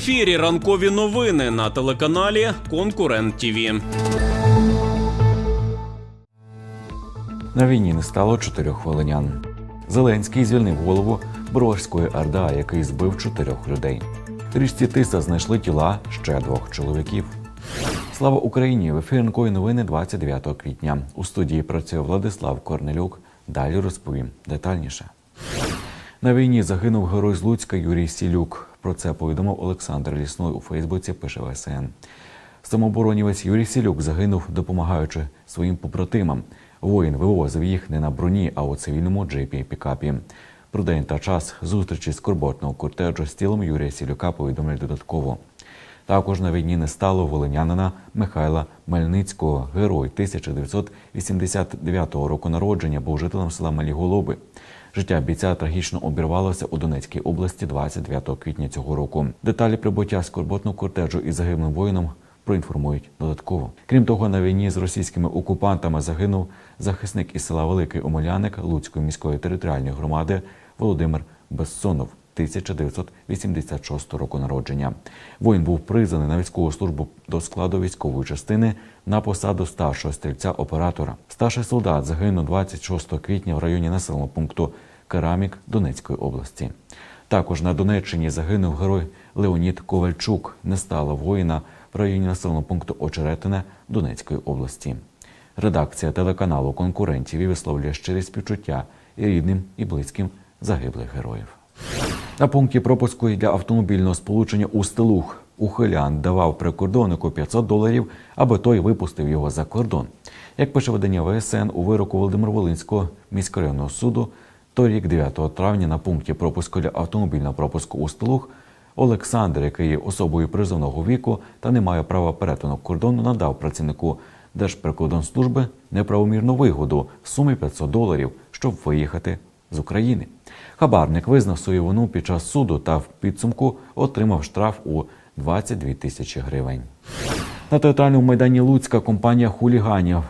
ефірі ранкові новини на телеканалі Конкурент ТІВІ. На війні не стало чотирьох волинян. Зеленський звільнив голову Броварської РДА, який збив чотирьох людей. Річці Тиса знайшли тіла ще двох чоловіків. Слава Україні! В ефірі ранкові новини 29 квітня. У студії працює Владислав Корнелюк. Далі розповім детальніше. На війні загинув герой з Луцька Юрій Сілюк. Про це повідомив Олександр Лісной у Фейсбуці. Пише ВСН. Самооборонівець Юрій Сілюк загинув, допомагаючи своїм побратимам. Воїн вивозив їх не на броні, а у цивільному джипі пікапі. Про день та час зустрічі скорботного кортежу з тілом Юрія Сілюка повідомлять додатково. Також на війні не стало волинянина Михайла Мельницького. Герой 1989 року народження був жителем села Малі Голуби. Життя бійця трагічно обірвалося у Донецькій області 29 квітня цього року. Деталі прибуття скорботного кортежу із загиблим воїном проінформують додатково. Крім того, на війні з російськими окупантами загинув захисник із села Великий Омеляник Луцької міської територіальної громади Володимир Безсонов. 1986 року народження. Воїн був призваний на військову службу до складу військової частини на посаду старшого стрільця-оператора. Старший солдат загинув 26 квітня в районі населеного пункту Керамік Донецької області. Також на Донеччині загинув герой Леонід Ковальчук. Не стало воїна в районі населеного пункту Очеретине Донецької області. Редакція телеканалу конкурентів і висловлює щирі співчуття і рідним, і близьким загиблих героїв. На пункті пропуску для автомобільного сполучення у Стелух ухилян давав прикордоннику 500 доларів, аби той випустив його за кордон. Як пише видання ВСН у вироку Володимир Волинського міськрайонного суду, торік, 9 травня, на пункті пропуску для автомобільного пропуску у Стелух Олександр, який є особою призовного віку та не має права перетину кордону, надав працівнику Держприкордонслужби неправомірну вигоду в сумі 500 доларів, щоб виїхати з України. Хабарник визнав свою вину під час суду та в підсумку отримав штраф у 22 тисячі гривень. На театральному майдані Луцька компанія хуліганів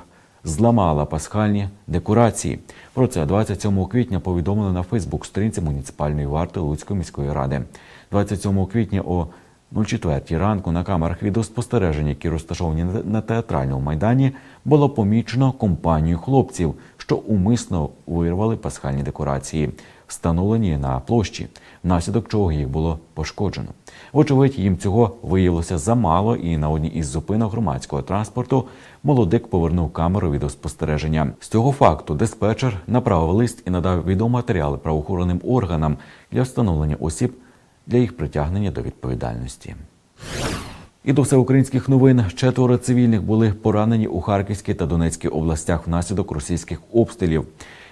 зламала пасхальні декорації. Про це 27 квітня повідомили на Фейсбук-сторінці муніципальної варти Луцької міської ради. 27 квітня о 04 ранку на камерах відеоспостереження, які розташовані на театральному майдані, було помічено компанію хлопців, що умисно вирвали пасхальні декорації, встановлені на площі, внаслідок чого їх було пошкоджено. Вочевидь, їм цього виявилося замало, і на одній із зупинок громадського транспорту молодик повернув камеру відеоспостереження. З цього факту диспетчер направив лист і надав відеоматеріали правоохоронним органам для встановлення осіб для їх притягнення до відповідальності. І до всеукраїнських новин четверо цивільних були поранені у Харківській та Донецькій областях внаслідок російських обстрілів.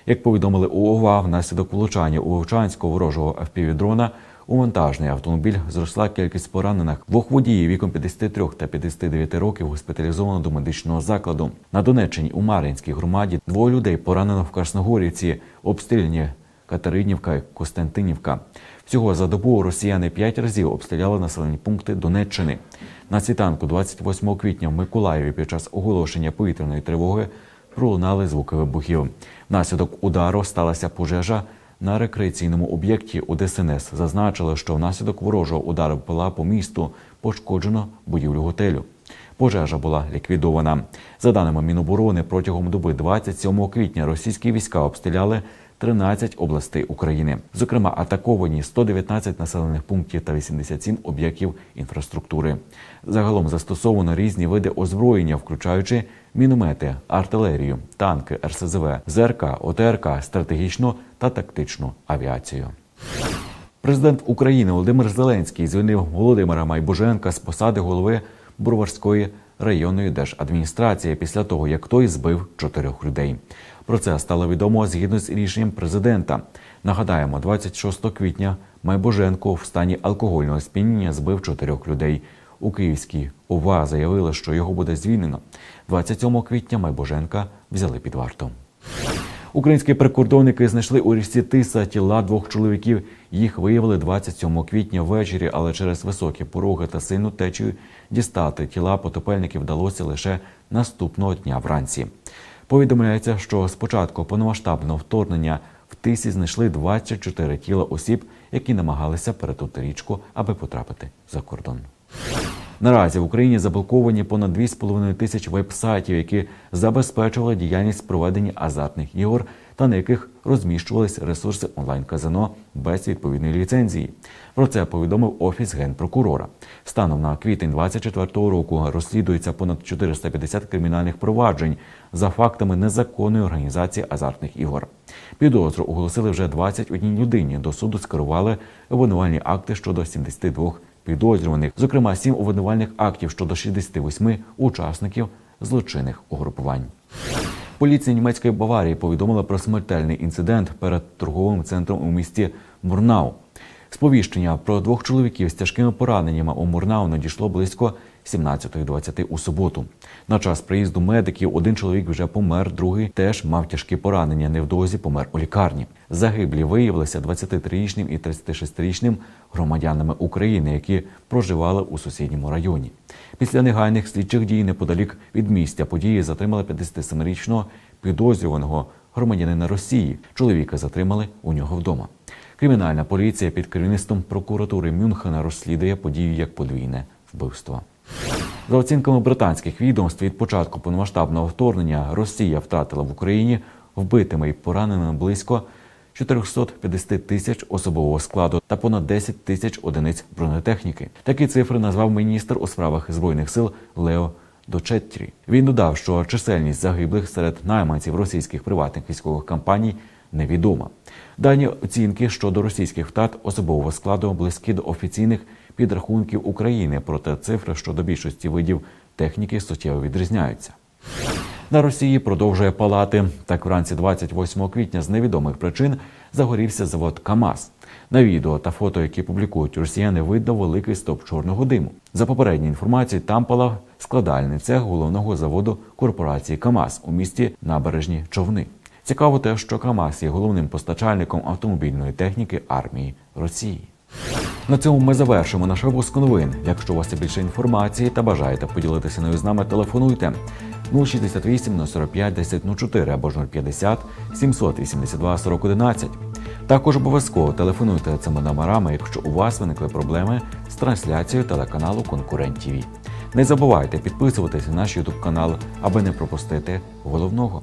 Як повідомили у ОВА, внаслідок влучання у Вовчанського ворожого FPV-дрона у вантажний автомобіль зросла кількість поранених. Двох водіїв віком 53 та 59 років госпіталізовано до медичного закладу. На Донеччині у Мар'їнській громаді двоє людей поранено в Красногорівці, обстріляні Катеринівка і Костянтинівка. Всього за добу росіяни п'ять разів обстріляли населені пункти Донеччини. На світанку 28 квітня в Миколаєві під час оголошення повітряної тривоги пролунали звуки вибухів. Внаслідок удару сталася пожежа на рекреаційному об'єкті у ДСНС. Зазначили, що внаслідок ворожого удару БПЛА по місту пошкоджено будівлю готелю. Пожежа була ліквідована. За даними Міноборони, протягом доби 27 квітня російські війська обстріляли 13 областей України. Зокрема, атаковані 119 населених пунктів та 87 об'єктів інфраструктури. Загалом застосовано різні види озброєння, включаючи міномети, артилерію, танки, РСЗВ, ЗРК, ОТРК, стратегічну та тактичну авіацію. Президент України Володимир Зеленський звільнив Володимира Майбоженка з посади голови Броварської районної держадміністрації після того, як той збив чотирьох людей. Про це стало відомо згідно з рішенням президента. Нагадаємо, 26 квітня Майбоженко в стані алкогольного сп'яніння збив чотирьох людей. У Київській ОВА заявили, що його буде звільнено. 27 квітня Майбоженка взяли під варту. Українські прикордонники знайшли у річці Тиса тіла двох чоловіків. Їх виявили 27 квітня ввечері, але через високі пороги та сильну течію дістати тіла потопельників вдалося лише наступного дня вранці. Повідомляється, що спочатку повномасштабного вторгнення в Тисі знайшли 24 тіла осіб, які намагалися перетнути річку, аби потрапити за кордон. Наразі в Україні заблоковані понад 2,5 тисяч веб-сайтів, які забезпечували діяльність проведення азартних ігор та на яких розміщувались ресурси онлайн-казино без відповідної ліцензії. Про це повідомив офіс генпрокурора. Станом на квітень 2024 року розслідується понад 450 кримінальних проваджень за фактами незаконної організації азартних ігор. Підозру оголосили вже 21 людині. До суду скерували обвинувальні акти щодо 72 підозрюваних, зокрема сім обвинувальних актів щодо 68 учасників злочинних угрупувань. Поліція німецької Баварії повідомила про смертельний інцидент перед торговим центром у місті Мурнау. Сповіщення про двох чоловіків з тяжкими пораненнями у Мурнау надійшло близько 17.20 у суботу. На час приїзду медиків один чоловік вже помер, другий теж мав тяжкі поранення. Невдовзі помер у лікарні. Загиблі виявилися 23-річним і 36-річним громадянами України, які проживали у сусідньому районі. Після негайних слідчих дій неподалік від місця події затримали 57-річного підозрюваного громадянина Росії. Чоловіка затримали у нього вдома. Кримінальна поліція під керівництвом прокуратури Мюнхена розслідує подію як подвійне вбивство. За оцінками британських відомств, від початку повномасштабного вторгнення Росія втратила в Україні вбитими і пораненими близько 450 тисяч особового складу та понад 10 тисяч одиниць бронетехніки. Такі цифри назвав міністр у справах збройних сил Лео Дочеттрі. Він додав, що чисельність загиблих серед найманців російських приватних військових компаній невідома. Дані оцінки щодо російських втрат особового складу близькі до офіційних підрахунків України, проте цифри щодо більшості видів техніки суттєво відрізняються. На Росії продовжує палати. Так, вранці 28 квітня з невідомих причин загорівся завод КАМАЗ. На відео та фото, які публікують росіяни, видно великий стоп чорного диму. За попередньою інформацією, там палав складальний цех головного заводу корпорації КАМАЗ у місті Набережні Човни. Цікаво те, що КАМАЗ є головним постачальником автомобільної техніки армії Росії. На цьому ми завершимо наш випуск новин. Якщо у вас є більше інформації та бажаєте поділитися нею з нами, телефонуйте 068 045 1004 або ж 050 782 4011. Також обов'язково телефонуйте цими номерами, якщо у вас виникли проблеми з трансляцією телеканалу Конкурент ТІВІ. Не забувайте підписуватися на наш Ютуб канал, аби не пропустити головного.